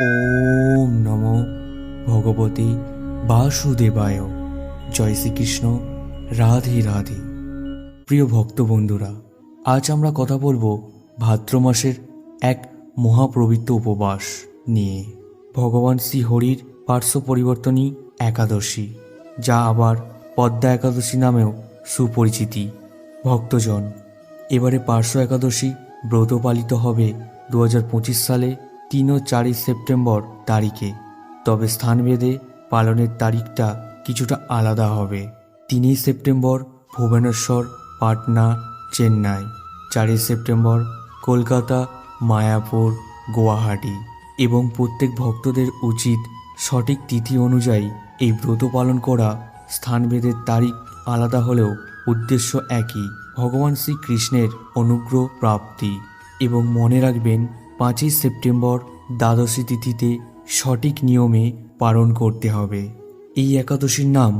ওম নম ভগবতী বাসুদেবায়। জয় শ্রীকৃষ্ণ। রাধে রাধে। প্রিয় ভক্ত বন্ধুরা আজ আমরা কথা বলব ভাদ্র মাসের এক মহাপবিত্র উপবাস নিয়ে। ভগবান শ্রীহরির পার্শ্ব পরিবর্তনী একাদশী, যা আবার পদ্মা একাদশী নামেও সুপরিচিতি। ভক্তজন, এবারে পার্শ্ব একাদশী ব্রত পালিত হবে দু হাজার পঁচিশ সালে তিন ও চারই সেপ্টেম্বর তারিখে। তবে স্থানভেদে পালনের তারিখটা কিছুটা আলাদা হবে। তিনই সেপ্টেম্বর ভুবনেশ্বর, পাটনা, চেন্নাই। চারই সেপ্টেম্বর কলকাতা, মায়াপুর, গুয়াহাটি। এবং প্রত্যেক ভক্তদের উচিত সঠিক তিথি অনুযায়ী এই ব্রত পালন করা। স্থানভেদের তারিখ আলাদা হলেও উদ্দেশ্য একই। ভগবান শ্রীকৃষ্ণের অনুগ্রহ, প্রাপ্তি এবং মনে রাখবেন পাঁচই সেপ্টেম্বর দ্বাদশী তিথিতে সঠিক নিয়মে পালন করতে হবে। এই একাদশীর নাম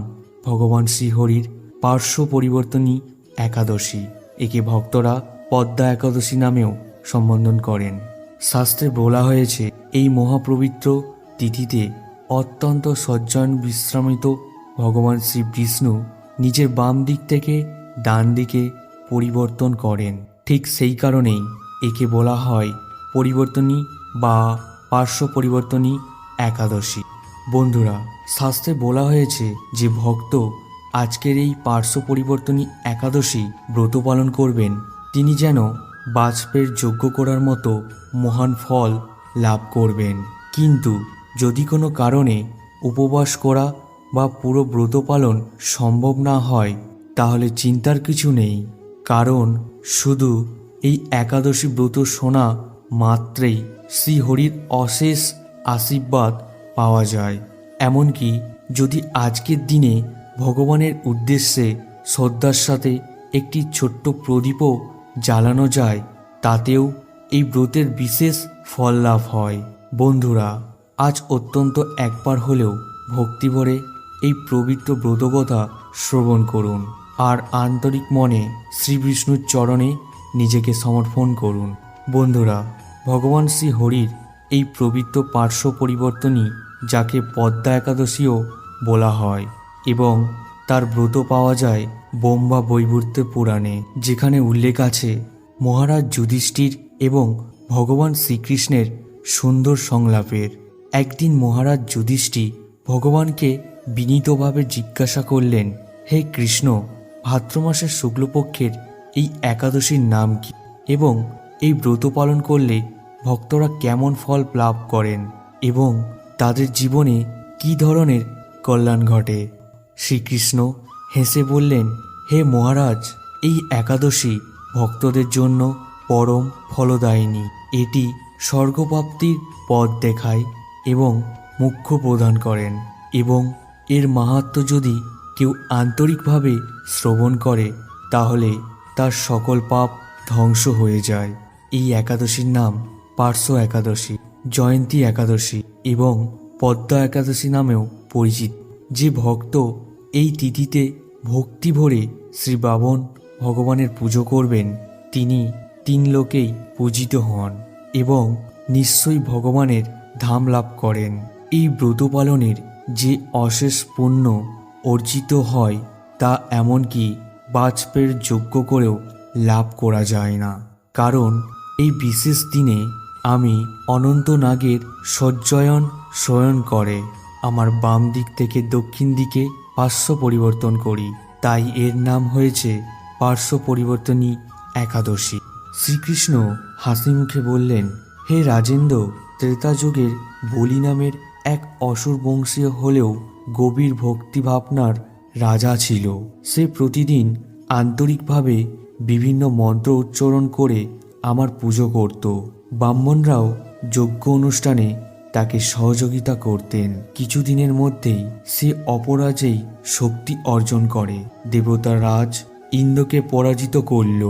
ভগবান শ্রীহরির পার্শ্ব পরিবর্তনী একাদশী। একে ভক্তরা পদ্মা একাদশী নামেও সম্বোধন করেন। শাস্ত্রে বলা হয়েছে, এই মহাপবিত্র তিথিতে অত্যন্ত সজ্জন বিশ্রামিত ভগবান শ্রী বিষ্ণু নিজের বাম দিক থেকে ডান দিকে পরিবর্তন করেন। ঠিক সেই কারণেই একে বলা হয় পরিবর্তনী বা পার্শ্ব পরিবর্তনী একাদশী। বন্ধুরা, শাস্ত্রে বলা হয়েছে যে ভক্ত আজকের এই পার্শ্ব পরিবর্তনী একাদশী ব্রত পালন করবেন। তিনি যেন বাজপেয়ের যোগ্য করার মতো মহান ফল লাভ করবেন। কিন্তু যদি কোনো কারণে উপবাস করা বা পুরো ব্রত পালন সম্ভব না হয়, তাহলে চিন্তার কিছু নেই। কারণ শুধু এই একাদশী ব্রত শোনা মাত্রেই শ্রীহরির অশেষ আশীর্বাদ পাওয়া যায়। এমনকি যদি আজকের দিনে ভগবানের উদ্দেশ্যে শ্রদ্ধার সাথে একটি ছোট্ট প্রদীপও জ্বালানো যায়, তাতেও এই ব্রতের বিশেষ ফল লাভ হয়। বন্ধুরা, আজ অত্যন্ত একবার হলেও ভক্তিভরে এই পবিত্র ব্রতকথা শ্রবণ করুন আর আন্তরিক মনে শ্রী বিষ্ণুর চরণে নিজেকে সমর্পণ করুন। বন্ধুরা ভগবান শ্রী হরির এই পবিত্র পার্শ্ব পরিবর্তনই যাকে পদ্মা একাদশীও বলা হয় এবং তার ব্রত পাওয়া যায় বোম্বা বৈবর্ত পুরাণে, যেখানে উল্লেখ আছে, মহারাজ যুধিষ্ঠির এবং ভগবান শ্রীকৃষ্ণের সুন্দর সংলাপের। একদিন মহারাজ যুধিষ্ঠির ভগবানকে বিনীতভাবে জিজ্ঞাসা করলেন, হে কৃষ্ণ ভাদ্র মাসের শুক্লপক্ষের এই একাদশীর নাম কি? এবং এই ব্রত পালন করলে ভক্তরা কেমন ফল লাভ করেন এবং তাদের জীবনে কি ধরনের কল্যাণ ঘটে? শ্রীকৃষ্ণ হেসে বললেন, হে মহারাজ, এই একাদশী ভক্তদের জন্য পরম ফলদায়িনী। এটি স্বর্গপ্রাপ্তির পথ দেখায় এবং মুখ্য প্রদান করেন এবং এর মাহাত্ম যদি কেউ আন্তরিকভাবে শ্রবণ করে, তাহলে তার সকল পাপ ধ্বংস হয়ে যায়। এই একাদশীর নাম পার্শ্ব একাদশী, জয়ন্তী একাদশী এবং পদ্মা একাদশী নামেও পরিচিত। যে ভক্ত এই তিথিতে ভক্তি ভরে শ্রী বাবন ভগবানের পুজো করবেন, তিনি তিন লোকেই পূজিত হন এবং নিশ্চয়ই ভগবানের ধাম লাভ করেন। এই ব্রত পালনের যে অশেষ পুণ্য অর্জিত হয়, তা এমনকি বাজপেয়ের যোগ্য করেও লাভ করা যায় না। কারণ এই বিশেষ দিনে আমি অনন্ত নাগের সজ্জয়ন শয়ন করে আমার বাম দিক থেকে দক্ষিণ দিকে পার্শ্ব পরিবর্তন করি। তাই এর নাম হয়েছে পার্শ্ব পরিবর্তনী একাদশী। শ্রীকৃষ্ণ হাসি মুখে বললেন, হে রাজেন্দ্র ত্রেতা যুগের বলি নামের এক অসুর বংশীয় হলেও গভীর ভক্তিভাবনার রাজা ছিল। সে প্রতিদিন আন্তরিকভাবে বিভিন্ন মন্ত্র উচ্চারণ করে আমার পুজো করত। ব্রাহ্মণরাও যজ্ঞ অনুষ্ঠানে তাকে সহযোগিতা করতেন। কিছুদিনের মধ্যেই সে অপরাজেই শক্তি অর্জন করে। দেবতা রাজ ইন্দ্রকে পরাজিত করল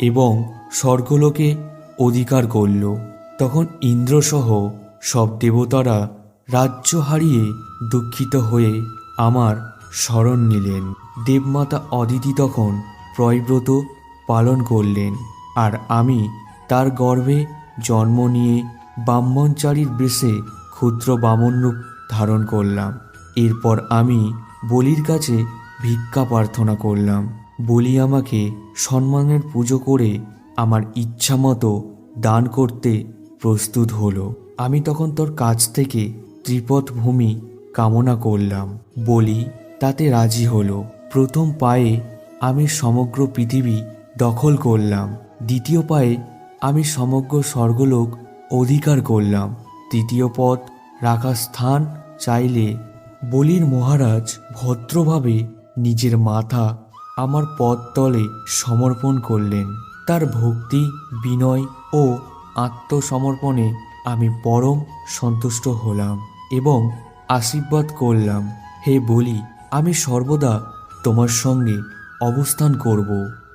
এবং স্বর্গলোকে অধিকার করল। তখন ইন্দ্রসহ সব দেবতারা রাজ্য হারিয়ে দুঃখিত হয়ে আমার শরণ নিলেন। দেবমাতা অদিতি তখন প্রয়ব্রত পালন করলেন। আর আমি তার গর্ভে জন্ম নিয়ে ব্রাহ্মণচারীর বেশে ক্ষুদ্র বামন রূপ ধারণ করলাম। এরপর আমি বলির কাছে ভিক্ষা প্রার্থনা করলাম। বলি আমাকে সম্মানের পুজো করে আমার ইচ্ছা মতো দান করতে প্রস্তুত হলো। আমি তখন তোর কাছ থেকে ত্রিপথ ভূমি কামনা করলাম। বলি, তাতে রাজি হলো। প্রথম পায়ে আমি সমগ্র পৃথিবী দখল করলাম। দ্বিতীয় পায়ে আমি সমগ্র স্বর্গলোক অধিকার করলাম। তৃতীয় পথ রাখার স্থান চাইলে বলির মহারাজ ভদ্রভাবে নিজের মাথা আমার পদতলে সমর্পণ করলেন। তার ভক্তি, বিনয় ও আত্মসমর্পণে আমি পরম সন্তুষ্ট হলাম এবং আশীর্বাদ করলাম। হে বলি, আমি সর্বদা তোমার সঙ্গে অবস্থান করব।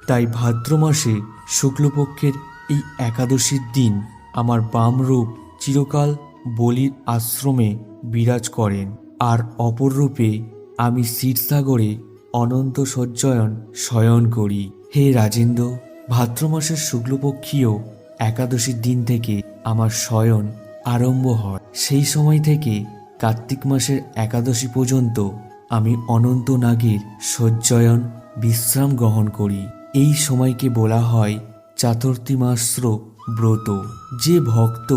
তাই ভাদ্র মাসে শুক্লপক্ষের এই একাদশীর দিন আমার বাম রূপ চিরকাল বলির আশ্রমে বিরাজ করেন। আর অপর রূপে আমি ক্ষীরসাগরে অনন্ত সজ্জয়ন শয়ন করি। হে রাজেন্দ্র, ভাদ্র মাসের শুক্লপক্ষীয় একাদশীর দিন থেকে আমার শয়ন আরম্ভ হয়। সেই সময় থেকে কার্তিক মাসের একাদশী পর্যন্ত আমি অনন্ত নাগের সজ্জয়ন বিশ্রাম গ্রহণ করি। এই সময়কে বলা হয় চাতুর্থীমাস্র ব্রত। যে ভক্ত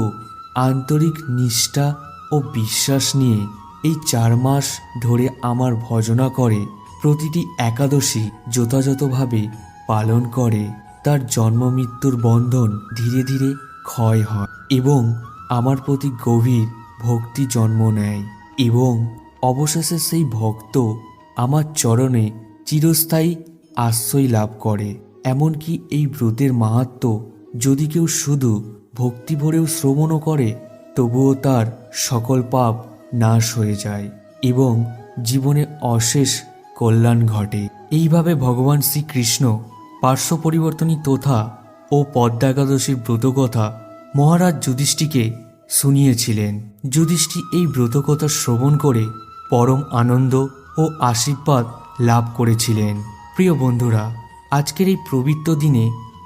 আন্তরিক নিষ্ঠা ও বিশ্বাস নিয়ে এই চার মাস ধরে আমার ভজনা করে, প্রতিটি একাদশী যথাযথভাবে পালন করে, তার জন্ম মৃত্যুর বন্ধন ধীরে ধীরে ক্ষয় হয় এবং আমার প্রতি গভীর ভক্তি জন্ম নেয় এবং অবশেষে সেই ভক্ত আমার চরণে চিরস্থায়ী আশ্রয় লাভ করে। এমনকি এই ব্রতের মাহাত্ম যদি কেউ শুধু ভক্তি ভরেও শ্রবণও করে, তবুও তার সকল পাপ নাশ হয়ে যায় এবং জীবনে অশেষ কল্যাণ ঘটে। এইভাবে ভগবান শ্রীকৃষ্ণ পার্শ্ব পরিবর্তনী তথা ও পদ্মা একাদশীর ব্রতকথা মহারাজ যুধিষ্ঠিকে শুনিয়েছিলেন। যুধিষ্ঠি এই ব্রতকথা শ্রবণ করে পরম আনন্দ ও আশীর্বাদ লাভ করেছিলেন। প্রিয় বন্ধুরা, আজকের এই পবিত্র দিনে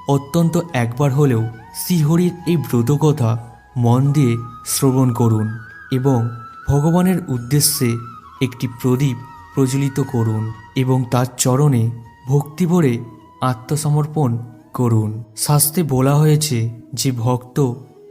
অত্যন্ত একবার হলেও শ্রীহরির এই ব্রতকথা মন দিয়ে শ্রবণ করুন এবং ভগবানের উদ্দেশ্যে একটি প্রদীপ প্রজ্বলিত করুন এবং তার চরণে ভক্তি ভরে আত্মসমর্পণ করুন। শাস্ত্রে বলা হয়েছে যে ভক্ত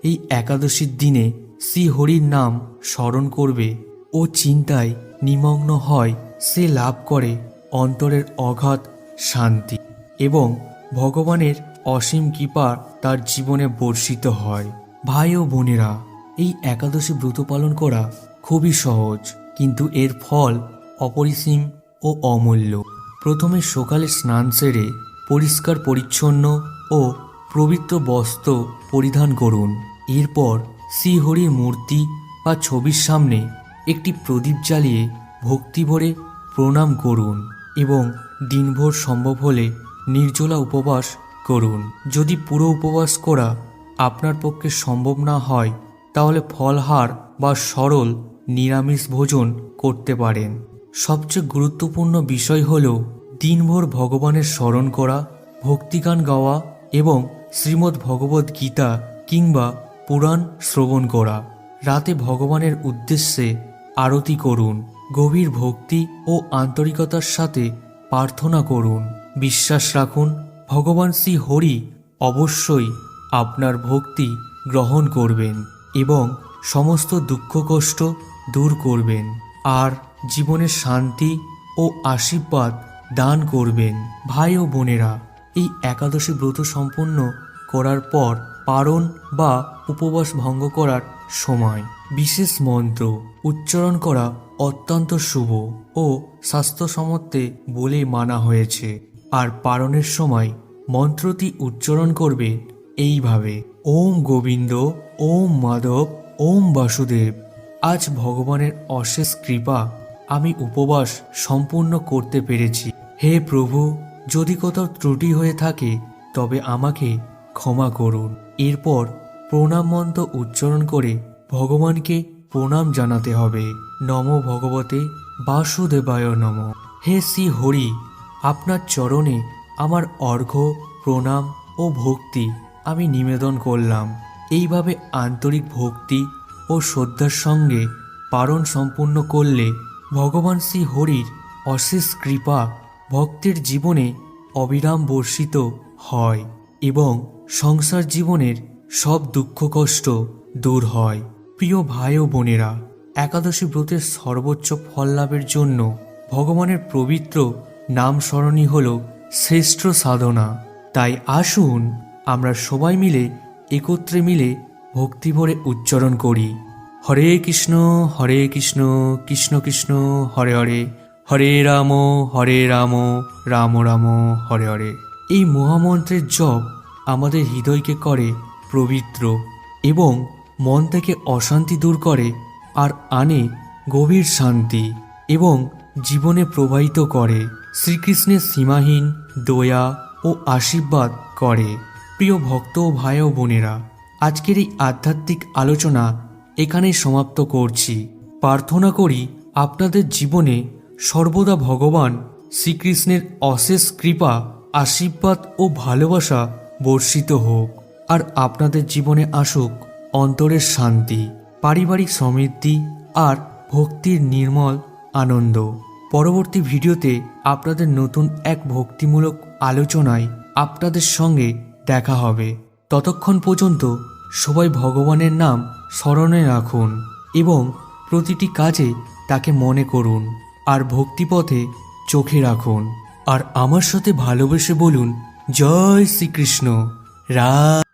এই একাদশীর দিনে শ্রীহরির নাম স্মরণ করবে ও চিন্তায় নিমগ্ন হয় সে লাভ করে। অন্তরের অগাধ শান্তি এবং ভগবানের অসীম কৃপা তার জীবনে বর্ষিত হয়। ভাই ও বোনেরা, এই একাদশী ব্রত পালন করা খুবই সহজ, কিন্তু এর ফল অপরিসীম ও অমূল্য। প্রথমে সকালে স্নান সেরে পরিষ্কার পরিচ্ছন্ন ও পবিত্র বস্ত্র পরিধান করুন। এরপর শ্রীহরির মূর্তি বা ছবির সামনে একটি প্রদীপ জ্বালিয়ে ভক্তিভরে প্রণাম করুন। এবং দিনভর সম্ভব হলে নির্জলা উপবাস করুন। যদি পুরো উপবাস করা আপনার পক্ষে সম্ভব না হয়, তাহলে ফলহার বা সরল নিরামিষ ভোজন করতে পারেন। সবচেয়ে গুরুত্বপূর্ণ বিষয় হল দিনভর ভগবানের স্মরণ করা, ভক্তিগান গাওয়া এবং শ্রীমদ্ ভগবদ্ গীতা কিংবা পুরাণ শ্রবণ করা। রাতে ভগবানের উদ্দেশ্যে আরতি করুন। গভীর ভক্তি ও আন্তরিকতার সাথে প্রার্থনা করুন। বিশ্বাস রাখুন, ভগবান শ্রী হরি অবশ্যই আপনার ভক্তি গ্রহণ করবেন এবং সমস্ত দুঃখ কষ্ট দূর করবেন আর জীবনে শান্তি ও আশীর্বাদ দান করবেন। ভাই ও বোনেরা, এই একাদশী ব্রত সম্পন্ন করার পর পারণ বা উপবাস ভঙ্গ করার সময় বিশেষ মন্ত্র উচ্চারণ করা অত্যন্ত শুভ ও স্বাস্থ্যসম্মতে বলে মানা হয়েছে। আর পারণের সময় মন্ত্রটি উচ্চারণ করবে এইভাবে, ওম গোবিন্দ, ওম মাধব, ওম বাসুদেব, আজ ভগবানের অশেষ কৃপা আমি উপবাস সম্পূর্ণ করতে পেরেছি। হে প্রভু, যদি কোথাও ত্রুটি হয়ে থাকে, তবে আমাকে ক্ষমা করুন। এরপর প্রণাম মন্ত্র উচ্চারণ করে ভগবানকে প্রণাম জানাতে হবে। নম ভগবতে বাসুদেবায় নম। হে শ্রী হরি, আপনার চরণে আমার অর্ঘ্য, প্রণাম ও ভক্তি আমি নিবেদন করলাম। এইভাবে আন্তরিক ভক্তি ও শ্রদ্ধার সঙ্গে পারণ সম্পূর্ণ করলে ভগবান শ্রী হরির অশেষ কৃপা ভক্তের জীবনে অবিরাম বর্ষিত হয় এবং সংসার জীবনের সব দুঃখ কষ্ট দূর হয়। প্রিয় ভাই ও বোনেরা, একাদশী ব্রতের সর্বোচ্চ ফল লাভের জন্য ভগবানের পবিত্র নাম স্মরণই হল শ্রেষ্ঠ সাধনা। তাই আসুন, আমরা সবাই মিলে, একত্রে মিলে ভক্তি ভরে উচ্চারণ করি। হরে কৃষ্ণ হরে কৃষ্ণ কৃষ্ণ কৃষ্ণ, হরে হরে। হরে রাম হরে রাম রাম রাম, হরে হরে। এই মহামন্ত্রের জপ আমাদের হৃদয়কে করে পবিত্র এবং মন থেকে অশান্তি দূর করে আর আনে গভীর শান্তি এবং জীবনে প্রবাহিত করে। শ্রীকৃষ্ণের সীমাহীন দয়া ও আশীর্বাদ করে। প্রিয় ভক্ত ও ভাই ও বোনেরা, আজকের এই আধ্যাত্মিক আলোচনা এখানেই সমাপ্ত করছি। প্রার্থনা করি আপনাদের জীবনে সর্বদা ভগবান শ্রীকৃষ্ণের অশেষ কৃপা, আশীর্বাদ ও ভালোবাসা বর্ষিত হোক আর আপনাদের জীবনে আসুক। অন্তরের শান্তি, পারিবারিক সমৃদ্ধি আর ভক্তির নির্মল আনন্দ। পরবর্তী ভিডিওতে আপনাদের নতুন এক ভক্তিমূলক আলোচনায় আপনাদের সঙ্গে দেখা হবে। ততক্ষণ পর্যন্ত সবাই ভগবানের নাম স্মরণে রাখুন এবং প্রতিটি কাজে তাকে মনে করুন আর ভক্তিপথে চোখে রাখুন। আর আমার সাথে ভালোবেসে বলুন, জয় শ্রীকৃষ্ণ। রা